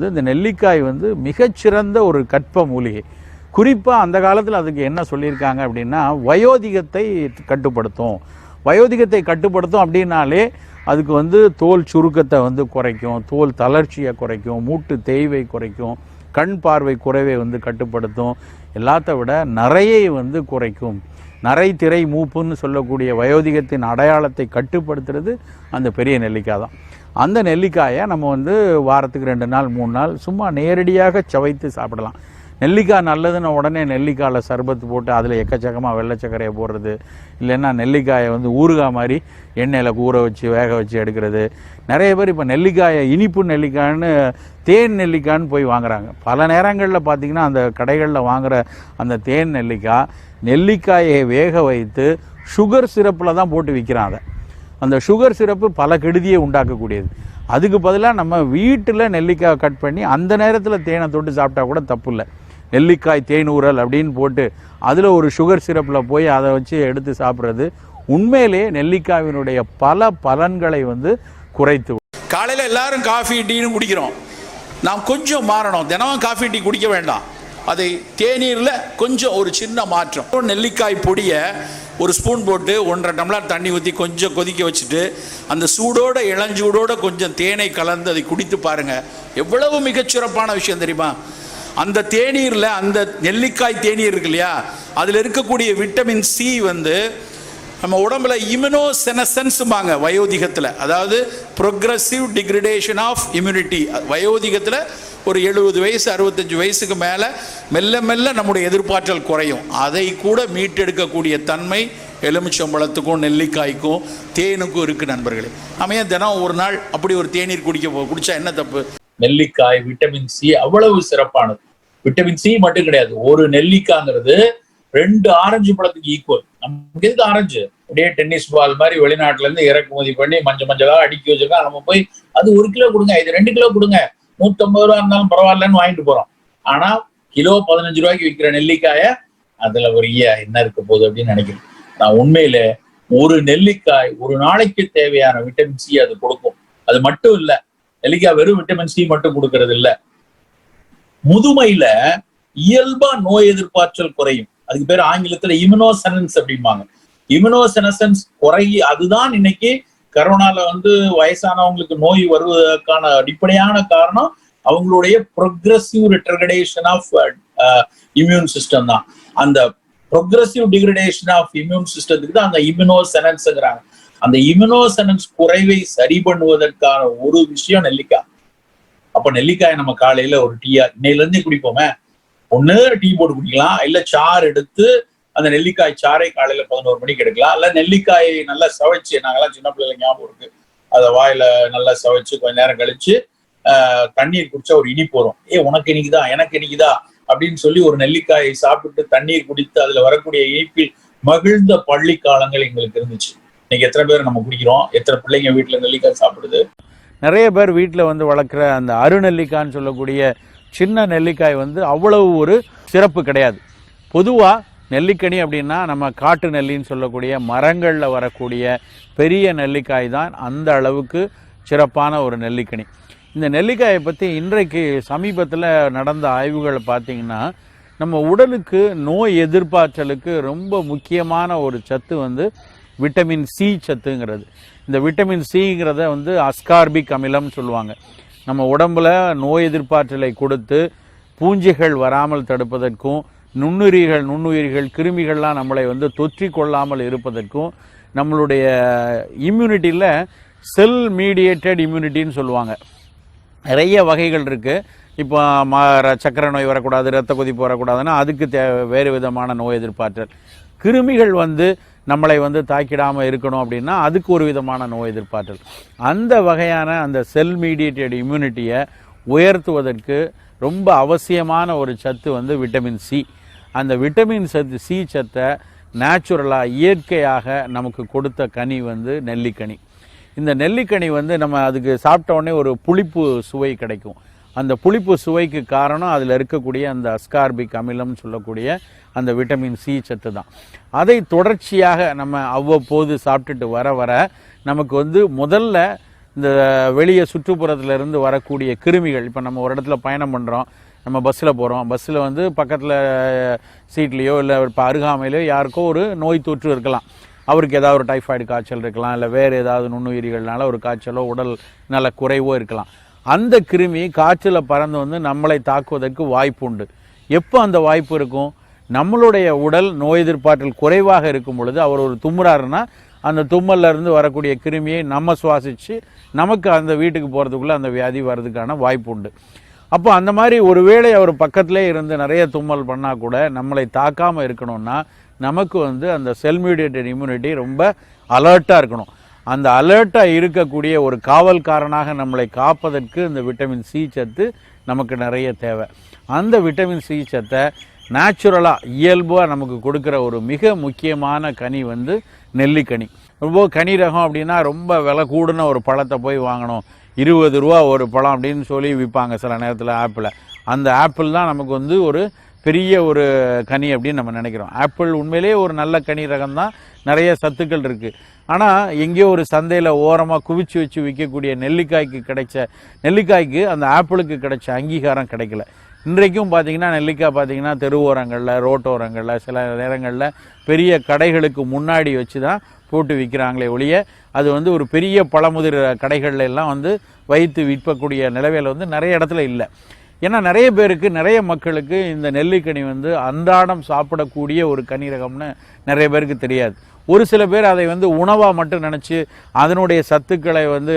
வந்து இந்த நெல்லிக்காய் வந்து மிகச்சிறந்த ஒரு கற்ப மூலிகை. குறிப்பாக அந்த காலத்தில் அதுக்கு என்ன சொல்லியிருக்காங்க அப்படின்னா வயோதிகத்தை கட்டுப்படுத்தும். வயோதிகத்தை கட்டுப்படுத்தும் அப்படின்னாலே அதுக்கு வந்து தோல் சுருக்கத்தை வந்து குறைக்கும் தோல் தளர்ச்சியை குறைக்கும் மூட்டு தேய்வை குறைக்கும் கண் பார்வை குறைவை வந்து கட்டுப்படுத்தும். எல்லாத்த விட நிறையை வந்து குறைக்கும். நரை திரை மூப்புன்னு சொல்லக்கூடிய வயோதிகத்தின் அடையாளத்தை கட்டுப்படுத்துறது அந்த பெரிய நெல்லிக்காய் தான். அந்த நெல்லிக்காயை நம்ம வந்து வாரத்துக்கு ரெண்டு நாள் மூணு நாள் சும்மா நேரடியாக சவைத்து சாப்பிடலாம். நெல்லிக்காய் நல்லதுன்னு உடனே நெல்லிக்காயில் சர்பத்து போட்டு அதில் எக்கச்சக்கமாக வெள்ளை சர்க்கரையை போடுறது. இல்லைன்னா நெல்லிக்காயை வந்து ஊறுகாய் மாதிரி எண்ணெயில் ஊற வச்சு வேக வச்சு எடுக்கிறது. நிறைய பேர் இப்போ நெல்லிக்காயை இனிப்பு நெல்லிக்காய்ன்னு தேன் நெல்லிக்காய்ன்னு போய் வாங்குறாங்க. பல நேரங்களில் பார்த்திங்கன்னா அந்த கடைகளில் வாங்குகிற அந்த தேன் நெல்லிக்காய் நெல்லிக்காயை வேக வைத்து சுகர் சிரப்பில் தான் போட்டு விற்கிறான் அதை. அந்த சுகர் சிரப்பு பல கெடுதியை உண்டாக்கக்கூடியது. அதுக்கு பதிலாக நம்ம வீட்டில் நெல்லிக்காய் கட் பண்ணி அந்த நேரத்தில் தேனை தொட்டு சாப்பிட்டா கூட தப்பு இல்லை நெல்லிக்காய் தேனூரல் அப்படின்னு போட்டு அதில் ஒரு சுகர் சிரப்பில் போய் அதை வச்சு எடுத்து சாப்பிட்றது உண்மையிலேயே நெல்லிக்காயினுடைய பல பலன்களை வந்து குறைத்து காலையில் எல்லாரும் காஃபி டீன்னு குடிக்கிறோம். நாம் கொஞ்சம் மாறணும். தினமும் காஃபி டீ குடிக்க வேண்டாம். அதை தேநீரில் கொஞ்சம் ஒரு சின்ன மாற்றம். நெல்லிக்காய் பொடியை ஒரு ஸ்பூன் போட்டு ஒன்றரை டம்ளர் தண்ணி ஊற்றி கொஞ்சம் கொதிக்க வச்சுட்டு அந்த சூடோட இளஞ்சூடோட கொஞ்சம் தேனை கலந்து அதை குடித்து பாருங்கள் எவ்வளவு மிகச்சிறப்பான விஷயம் தெரியுமா? அந்த தேநீரில் அந்த நெல்லிக்காய் தேநீர் இருக்கு இல்லையா? அதில் இருக்கக்கூடிய விட்டமின் சி வந்து நம்ம உடம்புல இம்யூனோசெனசன்ஸும்பாங்க வயோதிகத்தில். அதாவது ப்ரொக்ரஸிவ் டிகிரடேஷன் ஆஃப் இம்யூனிட்டி வயோதிகத்தில் ஒரு எழுபது வயசு அறுபத்தஞ்சு வயசுக்கு மேலே மெல்ல மெல்ல நம்முடைய எதிர்பார்த்தல் குறையும். அதை கூட மீட்டெடுக்கக்கூடிய தன்மை எலுமிச்சம்பழத்துக்கும் நெல்லிக்காய்க்கும் தேனுக்கும் இருக்குது நண்பர்களே. நம்ம ஏன் தினம் ஒரு நாள் அப்படி ஒரு தேநீர் குடிக்க குடிச்சா என்ன தப்பு? நெல்லிக்காய் விட்டமின் சி அவ்வளவு சிறப்பானது. விட்டமின் சி மட்டும் கிடையாது. ஒரு நெல்லிக்காய்ங்கிறது ரெண்டு ஆரஞ்சு பழத்துக்கு ஈக்குவல் நமக்கு எதுக்கு ஆரஞ்சு? அப்படியே டென்னிஸ் பால் மாதிரி வெளிநாட்டுல இருந்து இறக்குமதி பண்ணி மஞ்சள் மஞ்சளா அடுக்கி வச்சிருக்கா. நம்ம போய் அது ஒரு கிலோ கொடுங்க இது ரெண்டு கிலோ கொடுங்க. நூத்தம்பது ரூபா இருந்தாலும் பரவாயில்லன்னு வாங்கிட்டு போறோம். ஆனா கிலோ பதினஞ்சு ரூபாய்க்கு விற்கிற நெல்லிக்காய அதுல ஒரு ஈய என்ன இருக்க போகுது அப்படின்னு நினைக்கிறேன். நான் உண்மையில ஒரு நெல்லிக்காய் ஒரு நாளைக்கு தேவையான விட்டமின் சி அது கொடுக்கும். அது மட்டும் இல்ல நெல்லிக்காய் வெறும் விட்டமின் சி மட்டும் கொடுக்கறது இல்ல. முதுமையில இயல்பா நோய் எதிர்ப்பாற்றல் குறையும். அதுக்கு பேர் ஆங்கிலத்துல இம்யூனோசனன்ஸ் அப்படிம்பாங்க. இம்யூனோசனசன்ஸ் குறைய அதுதான் இன்னைக்கு கரோனால வந்து வயசானவங்களுக்கு நோய் வருவதற்கான அடிப்படையான காரணம் அவங்களுடைய progressive retardation of immune system தான். அந்த ப்ரொக்ரஸிவ் டிகிரடேஷன் ஆஃப் இம்யூன் சிஸ்டத்துக்கு தான் அந்த இம்யூனோசெனன்ஸ்ங்கிறாங்க அந்த இம்யூனோசெனன்ஸ் குறைவை சரி பண்ணுவதற்கான ஒரு விஷயம் நெல்லிக்காய். அப்ப நெல்லிக்காய் நம்ம காலையில ஒரு டீயா இன்னையில இருந்தே குடிப்போமே. ஒண்ணு டீ போட்டு குடிக்கலாம். இல்ல சாறு எடுத்து அந்த நெல்லிக்காய் சாறை காலையில பதினோரு மணிக்கு எடுக்கலாம். இல்ல நெல்லிக்காயை நல்லா சவைச்சு நாங்கெல்லாம் சின்ன பிள்ளைல ஞாபகம் இருக்கு. அதை வாயில நல்லா சவைச்சு கொஞ்ச நேரம் கழிச்சு தண்ணீர் குடிச்சா ஒரு இனிப்பு வரும். ஏ உனக்கு இன்னைக்குதா எனக்கு இன்னைக்குதா அப்படின்னு சொல்லி ஒரு நெல்லிக்காயை சாப்பிட்டு தண்ணீர் குடித்து அதுல வரக்கூடிய இனிப்பில் மகிழ்ந்த பள்ளி காலங்கள் எங்களுக்கு இருந்துச்சு. இன்னைக்கு எத்தனை பேர் நம்ம குடிக்கிறோம்? எத்தனை பிள்ளைங்க வீட்டுல நெல்லிக்காய் சாப்பிடுது? நிறைய பேர் வீட்டில் வந்து வளர்க்குற அந்த அருநெல்லிக்காய்ன்னு சொல்லக்கூடிய சின்ன நெல்லிக்காய் வந்து அவ்வளவு ஒரு சிறப்பு கிடையாது. பொதுவாக நெல்லிக்கனி அப்படின்னா நம்ம காட்டு நெல்லின்னு சொல்லக்கூடிய மரங்களில் வரக்கூடிய பெரிய நெல்லிக்காய் தான் அந்த அளவுக்கு சிறப்பான ஒரு நெல்லிக்கனி. இந்த நெல்லிக்காயை பற்றி இன்றைக்கு சமீபத்தில் நடந்த ஆய்வுகளை பார்த்தீங்கன்னா நம்ம உடலுக்கு நோய் எதிர்ப்பாற்றலுக்கு ரொம்ப முக்கியமான ஒரு சத்து வந்து விட்டமின் சி சத்துங்கிறது. இந்த விட்டமின் சிங்கிறத வந்து அஸ்கார்பிக் அமிலம்னு சொல்லுவாங்க. நம்ம உடம்புல நோய் எதிர்ப்பாற்றலை கொடுத்து பூஞ்சைகள் வராமல் தடுப்பதற்கும் நுண்ணுயிரிகள் நுண்ணுயிரிகள் கிருமிகள்லாம் நம்மளை வந்து தொற்றி கொள்ளாமல் இருப்பதற்கும் நம்மளுடைய இம்யூனிட்டியில் செல் மீடியேட்டட் இம்யூனிட்டின்னு சொல்லுவாங்க. நிறைய வகைகள் இருக்குது இப்போ ம ர- சக்கரை நோய் வரக்கூடாது ரத்த கொதிப்பு வரக்கூடாதுன்னா அதுக்கு தே வேறு விதமான நோய் எதிர்ப்பாற்றல். கிருமிகள் வந்து நம்மளை வந்து தாக்கிடாமல் இருக்கணும் அப்படின்னா அதுக்கு ஒரு விதமான நோய் எதிர்ப்பாற்றல். அந்த வகையான அந்த செல் மீடியேட்டட் இம்யூனிட்டியை உயர்த்துவதற்கு ரொம்ப அவசியமான ஒரு சத்து வந்து விட்டமின் சி அந்த விட்டமின் சத்து சி சத்தை நேச்சுரலாக இயற்கையாக நமக்கு கொடுத்த கனி வந்து நெல்லிக்கனி. இந்த நெல்லிக்கனி வந்து நம்ம அதுக்கு சாப்பிட்ட உடனே ஒரு புளிப்பு சுவை கிடைக்கும். அந்த புளிப்பு சுவைக்கு காரணம் அதில் இருக்கக்கூடிய அந்த அஸ்கார்பிக் அமிலம்னு சொல்லக்கூடிய அந்த விட்டமின் சி சத்து தான். அதை தொடர்ச்சியாக நம்ம அவ்வப்போது சாப்பிட்டுட்டு வர வர நமக்கு வந்து முதல்ல இந்த வெளியே சுற்றுப்புறத்தில் இருந்து வரக்கூடிய கிருமிகள் இப்போ நம்ம ஒரு இடத்துல பயணம் பண்ணுறோம் நம்ம பஸ்ஸில் போகிறோம் பஸ்ஸில் வந்து பக்கத்தில் சீட்லேயோ இல்லை இப்போ அருகாமையிலையோ யாருக்கோ ஒரு நோய் தொற்று இருக்கலாம். அவருக்கு ஏதாவது ஒரு டைஃபாய்டு காய்ச்சல் இருக்கலாம் இல்லை வேறு ஏதாவது நுண்ணுயிரிகள்னால ஒரு காய்ச்சலோ உடல் நல்ல குறைவோ இருக்கலாம். அந்த கிருமி காய்ச்சலை பறந்து வந்து நம்மளை தாக்குவதற்கு வாய்ப்பு உண்டு. எப்போ அந்த வாய்ப்பு இருக்கும்? நம்மளுடைய உடல் நோய் எதிர்ப்பாற்றல் குறைவாக இருக்கும் பொழுது அவர் ஒரு தும்முறாருன்னா அந்த தும்மல்லேருந்து வரக்கூடிய கிருமியை நம்ம சுவாசித்து நமக்கு அந்த வீட்டுக்கு போகிறதுக்குள்ளே அந்த வியாதி வர்றதுக்கான வாய்ப்பு உண்டு. அப்போ அந்த மாதிரி ஒருவேளை அவர் பக்கத்திலே இருந்து நிறைய தும்மல் பண்ணால் கூட நம்மளை தாக்காமல் இருக்கணும்னா நமக்கு வந்து அந்த செல் மீடியேட்டட் இம்யூனிட்டி ரொம்ப அலர்ட்டாக இருக்கணும். அந்த அலர்ட்டாக இருக்கக்கூடிய ஒரு காவல்காரனாக நம்மளை காப்பதற்கு இந்த விட்டமின் சி சத்து நமக்கு நிறைய தேவை. அந்த விட்டமின் சி சத்தை நேச்சுரலாக இயல்பாக நமக்கு கொடுக்குற ஒரு மிக முக்கியமான கனி வந்து நெல்லிக்கனி. ரொம்ப கனி ரகம் அப்படின்னா ரொம்ப விலை கூடுன ஒரு பழத்தை போய் வாங்கணும். இருபது ரூபா ஒரு பழம் அப்படின்னு சொல்லி விற்பாங்க சில நேரத்தில் ஆப்பிளை. அந்த ஆப்பிள் தான் நமக்கு வந்து ஒரு பெரிய ஒரு கனி அப்படின்னு நம்ம நினைக்கிறோம். ஆப்பிள் உண்மையிலேயே ஒரு நல்ல கனி ரகம் தான். நிறைய சத்துக்கள் இருக்குது ஆனால் எங்கேயோ ஒரு சந்தையில் ஓரமாக குவிச்சு வச்சு விற்கக்கூடிய நெல்லிக்காய்க்கு கிடைச்ச நெல்லிக்காய்க்கு அந்த ஆப்பிளுக்கு கிடைச்ச அங்கீகாரம் கிடைக்கல. இன்றைக்கும் பார்த்தீங்கன்னா நெல்லிக்காய் பார்த்தீங்கன்னா தெருவோரங்களில் ரோட்டோரங்களில் சில நேரங்களில் பெரிய கடைகளுக்கு முன்னாடி வச்சு தான் போட்டு விற்கிறாங்களே ஒழிய அது வந்து ஒரு பெரிய பழமுதிர் கடைகள்ல எல்லாம் வந்து வைத்து விற்கக்கூடிய நிலவையில் வந்து நிறைய இடத்துல இல்லை. ஏன்னா நிறைய பேருக்கு நிறைய மக்களுக்கு இந்த நெல்லிக்கனி வந்து அன்றாடம் சாப்பிடக்கூடிய ஒரு கனி ரகம்னு நிறைய பேருக்கு தெரியாது. ஒரு சில பேர் அதை வந்து உணவாக மட்டும் நினச்சி அதனுடைய சத்துக்களை வந்து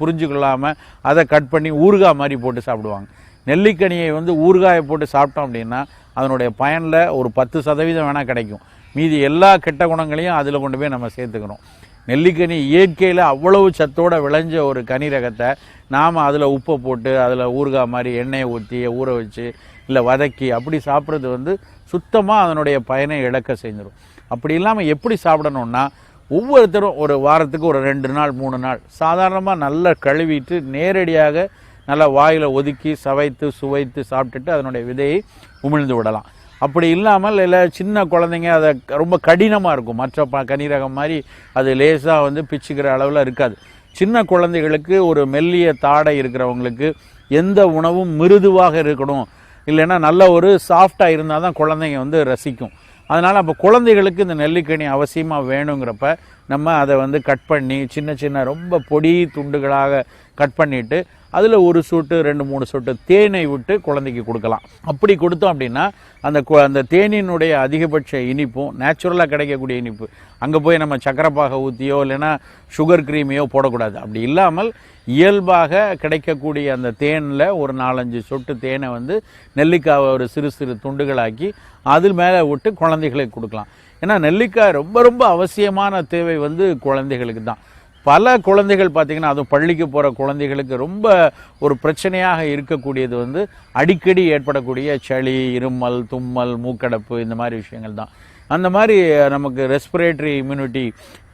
புரிஞ்சு கொள்ளாமல் அதை கட் பண்ணி ஊறுகாய் மாதிரி போட்டு சாப்பிடுவாங்க. நெல்லிக்கனியை வந்து ஊறுகாயை போட்டு சாப்பிட்டோம் அப்படின்னா அதனுடைய பயனில் ஒரு பத்து சதவீதம் வேணால் கிடைக்கும். மீதி எல்லா கெட்ட குணங்களையும் அதில் கொண்டு போய் நம்ம சேர்த்துக்கணும். நெல்லிக்கனி இயற்கையில் அவ்வளவு சத்தோடு விளைஞ்ச ஒரு கனி ரகத்தை நாம் அதில் உப்பை போட்டு அதில் ஊறுகாய் மாதிரி எண்ணெயை ஊற்றி ஊற வச்சு இல்லை வதக்கி அப்படி சாப்பிட்றது வந்து சுத்தமாக அதனுடைய பயனை இழக்க செஞ்சிடும் அப்படி இல்லாமல் எப்படி சாப்பிடணும்னா ஒவ்வொருத்தரும் ஒரு வாரத்துக்கு ஒரு ரெண்டு நாள் மூணு நாள் சாதாரணமாக நல்லா கழுவிட்டு நேரடியாக நல்லா வாயில் ஒதுக்கி சவைத்து சுவைத்து சாப்பிட்டுட்டு அதனுடைய விதையை உமிழ்ந்து விடலாம். அப்படி இல்லாமல் இல்லை சின்ன குழந்தைங்க அதை ரொம்ப கடினமாக இருக்கும். மற்ற ப கனிரகம் மாதிரி அது லேசாக வந்து பிச்சுக்கிற அளவில் இருக்காது. சின்ன குழந்தைகளுக்கு ஒரு மெல்லிய தாடை இருக்கிறவங்களுக்கு எந்த உணவும் மிருதுவாக இருக்கணும். இல்லைன்னா நல்ல ஒரு சாஃப்டாக இருந்தால் தான் குழந்தைங்க வந்து ரசிக்கும். அதனால் அப்போ குழந்தைகளுக்கு இந்த நெல்லிக்கனி அவசியமாக வேணுங்கிறப்ப நம்ம அதை வந்து கட் பண்ணி சின்ன சின்ன ரொம்ப பொடி துண்டுகளாக கட் பண்ணிவிட்டு அதில் ஒரு சொட்டு ரெண்டு மூணு சொட்டு தேனை விட்டு குழந்தைக்கு கொடுக்கலாம். அப்படி கொடுத்தோம் அப்படின்னா அந்த கு- அந்த தேனினுடைய அதிகபட்ச இனிப்பும் நேச்சுரலாக கிடைக்கக்கூடிய இனிப்பு. அங்கே போய் நம்ம சக்கரப்பாக ஊற்றியோ இல்லைன்னா சுகர் க்ரீமையோ போடக்கூடாது. அப்படி இல்லாமல் இயல்பாக கிடைக்கக்கூடிய அந்த தேனில் ஒரு நாலஞ்சு சொட்டு தேனை வந்து நெல்லிக்காவை ஒரு சிறு சிறு துண்டுகளாக்கி அதில் மேலே விட்டு குழந்தைகளுக்கு கொடுக்கலாம். ஏன்னா நெல்லிக்காய் ரொம்ப ரொம்ப அவசியமான தேவை வந்து குழந்தைகளுக்கு தான். பல குழந்தைகள் பார்த்திங்கன்னா அதுவும் பள்ளிக்கு போகிற குழந்தைகளுக்கு ரொம்ப ஒரு பிரச்சனையாக இருக்கக்கூடியது வந்து அடிக்கடி ஏற்படக்கூடிய சளி இருமல் தும்மல் மூக்கடைப்பு இந்த மாதிரி விஷயங்கள் தான். அந்த மாதிரி நமக்கு ரெஸ்பிரேட்டரி இம்யூனிட்டி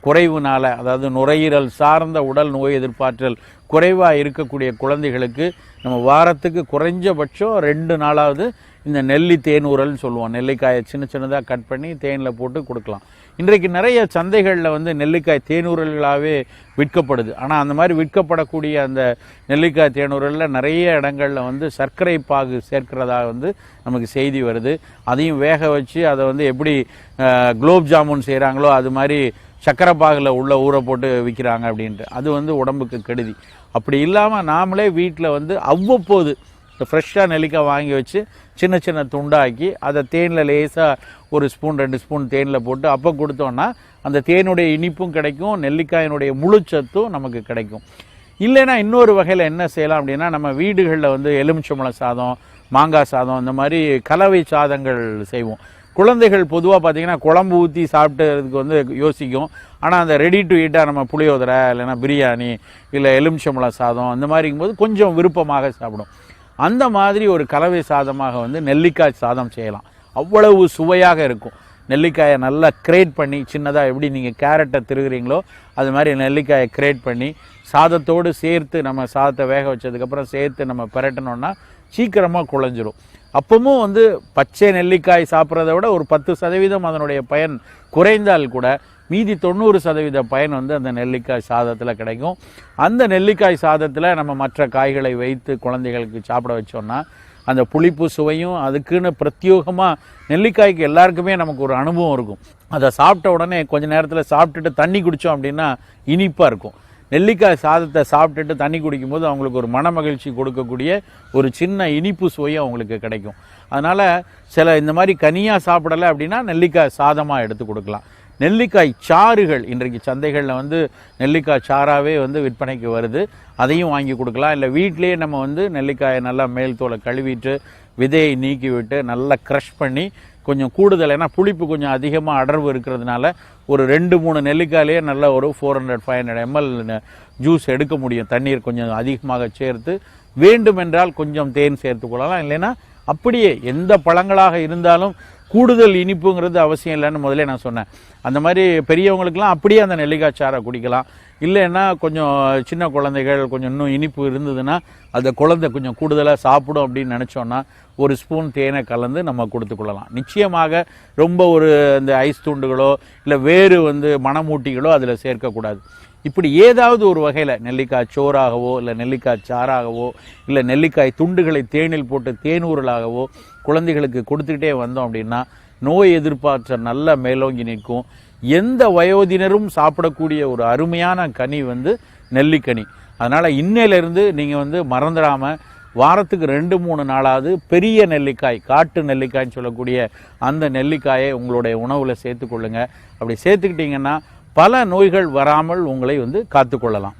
குறைவுனால அதாவது நுரையீரல் சார்ந்த உடல் நோய் எதிர்ப்பாற்றல் குறைவாக இருக்கக்கூடிய குழந்தைகளுக்கு நம்ம வாரத்துக்கு குறைஞ்சபட்சம் ரெண்டு நாளாவது இந்த நெல்லி தேனூரல்னு சொல்லுவோம். நெல்லிக்காயை சின்ன சின்னதாக கட் பண்ணி தேனில் போட்டு கொடுக்கலாம். இன்றைக்கு நிறைய சந்தைகளில் வந்து நெல்லிக்காய் தேனூரல்களாகவே விற்கப்படுது. ஆனால் அந்த மாதிரி விற்கப்படக்கூடிய அந்த நெல்லிக்காய் தேனூரலில் நிறைய இடங்களில் வந்து சர்க்கரை பாகு சேர்க்கிறதா வந்து நமக்கு செய்தி வருது. அதையும் வேக வச்சு அதை வந்து எப்படி குலோப் ஜாமுன் செய்கிறாங்களோ அது மாதிரி சக்கரை பாகில் உள்ள ஊற போட்டு விற்கிறாங்க அப்படின்ட்டு. அது வந்து உடம்புக்கு கெடுதி. அப்படி இல்லாமல் நாமளே வீட்டில் வந்து அவ்வப்போது இந்த ஃப்ரெஷ்ஷாக நெல்லிக்காய் வாங்கி வச்சு சின்ன சின்ன துண்டாக்கி அதை தேனில் லேசாக ஒரு ஸ்பூன் ரெண்டு ஸ்பூன் தேனில் போட்டு அப்போ கொடுத்தோன்னா அந்த தேனுடைய இனிப்பும் கிடைக்கும் நெல்லிக்காயினுடைய முழுச்சத்தும் நமக்கு கிடைக்கும். இல்லைன்னா இன்னொரு வகையில் என்ன செய்யலாம் அப்படின்னா நம்ம வீடுகளில் வந்து எலுமிச்சம்பழம் சாதம் மாங்காய் சாதம் இந்த மாதிரி கலவை சாதங்கள் செய்வோம். குழந்தைகள் பொதுவாக பார்த்தீங்கன்னா குழம்பு ஊற்றி சாப்பிட்டதுக்கு வந்து யோசிக்கும். ஆனால் அந்த ரெடி டு ஈட்டாக நம்ம புளியோதரை இல்லைன்னா பிரியாணி இல்லை எலுமிச்சம்பழம் சாதம் அந்த மாதிரிங்கும்போது கொஞ்சம் விருப்பமாக சாப்பிடும். அந்த மாதிரி ஒரு கலவை சாதமாக வந்து நெல்லிக்காய் சாதம் செய்யலாம். அவ்வளவு சுவையாக இருக்கும். நெல்லிக்காயை நல்லா கிரேட் பண்ணி சின்னதாக எப்படி நீங்கள் கேரட்டை திருகிறீங்களோ அது மாதிரி நெல்லிக்காயை கிரேட் பண்ணி சாதத்தோடு சேர்த்து நம்ம சாதத்தை வேக வச்சதுக்கப்புறம் சேர்த்து நம்ம பிரட்டணும்னா சீக்கிரமாக குழஞ்சிரும். அப்பவும் வந்து பச்சை நெல்லிக்காய் சாப்பிட்றத விட ஒரு பத்து சதவீதம் அதனுடைய பயன் குறைந்தால் கூட மீதி தொண்ணூறு சதவீத பயன் வந்து அந்த நெல்லிக்காய் சாதத்தில் கிடைக்கும். அந்த நெல்லிக்காய் சாதத்தில் நம்ம மற்ற காய்களை வைத்து குழந்தைகளுக்கு சாப்பிட வச்சோம்னா அந்த புளிப்பு சுவையும் அதுக்குன்னு பிரத்யோகமாக நெல்லிக்காய்க்கு எல்லாருக்குமே நமக்கு ஒரு அனுபவம் இருக்கும். அதை சாப்பிட்ட உடனே கொஞ்ச நேரத்தில் சாப்பிட்டுட்டு தண்ணி குடித்தோம் அப்படின்னா இனிப்பாக இருக்கும். நெல்லிக்காய் சாதத்தை சாப்பிட்டுட்டு தண்ணி குடிக்கும்போது அவங்களுக்கு ஒரு மன மகிழ்ச்சி கொடுக்கக்கூடிய ஒரு சின்ன இனிப்பு சுவையும் அவங்களுக்கு கிடைக்கும். அதனால் சில இந்த மாதிரி கனியாக சாப்பிடலை அப்படின்னா நெல்லிக்காய் சாதமாக எடுத்து கொடுக்கலாம். நெல்லிக்காய் சாறுகள். இன்றைக்கு சந்தைகளில் வந்து நெல்லிக்காய் சாறாகவே வந்து விற்பனைக்கு வருது. அதையும் வாங்கி கொடுக்கலாம். இல்லை வீட்டிலேயே நம்ம வந்து நெல்லிக்காயை நல்லா மேல் தோலை கழுவிட்டு விதையை நீக்கி விட்டு நல்லா க்ரஷ் பண்ணி கொஞ்சம் கூடுதல் ஏன்னா புளிப்பு கொஞ்சம் அதிகமாக அடர்வு இருக்கிறதுனால ஒரு ரெண்டு மூணு நெல்லிக்காயிலேயே நல்ல ஒரு four hundred five hundred ml juice எடுக்க முடியும். தண்ணீர் கொஞ்சம் அதிகமாக சேர்த்து வேண்டுமென்றால் கொஞ்சம் தேன் சேர்த்து கொள்ளலாம். இல்லைன்னா அப்படியே எந்த பழங்களாக இருந்தாலும் கூடுதல் இனிப்புங்கிறது அவசியம் இல்லைன்னு முதல்ல நான் சொன்னேன். அந்த மாதிரி பெரியவங்களுக்கெல்லாம் அப்படியே அந்த நெல்லிக்காய் சாரை குடிக்கலாம். இல்லைன்னா கொஞ்சம் சின்ன குழந்தைகள் கொஞ்சம் இன்னும் இனிப்பு இருந்ததுன்னா அந்த குழந்தை கொஞ்சம் கூடுதலாக சாப்பிடும் அப்படின்னு நினச்சோன்னா ஒரு ஸ்பூன் தேனை கலந்து நம்ம கொடுத்துக்கொள்ளலாம் நிச்சயமாக ரொம்ப ஒரு இந்த ஐஸ் துண்டுகளோ இல்லை வேறு வந்து மணமூட்டிகளோ அதில் சேர்க்கக்கூடாது. இப்படி ஏதாவது ஒரு வகையில் நெல்லிக்காய் சோறாகவோ இல்லை நெல்லிக்காய் சாறாகவோ இல்லை நெல்லிக்காய் துண்டுகளை தேனில் போட்டு தேனூரலாகவோ குழந்தைகளுக்கு கொடுத்துக்கிட்டே வந்தோம் அப்படின்னா நோய் எதிர்ப்பாற்றல் நல்லா மேலோங்கி நிற்கும். எந்த வயோதினரும் சாப்பிடக்கூடிய ஒரு அருமையான கனி வந்து நெல்லிக்கனி. அதனால் இன்னையிலேருந்து நீங்கள் வந்து மறந்துடாமல் வாரத்துக்கு ரெண்டு மூணு நாளாவது பெரிய நெல்லிக்காய் காட்டு நெல்லிக்காய்ன்னு சொல்லக்கூடிய அந்த நெல்லிக்காயை உங்களுடைய உணவில் சேர்த்துக்கொள்ளுங்க. அப்படி சேர்த்துக்கிட்டிங்கன்னா பல நோய்கள் வராமல் உங்களை வந்து காத்துக்கொள்ளலாம்.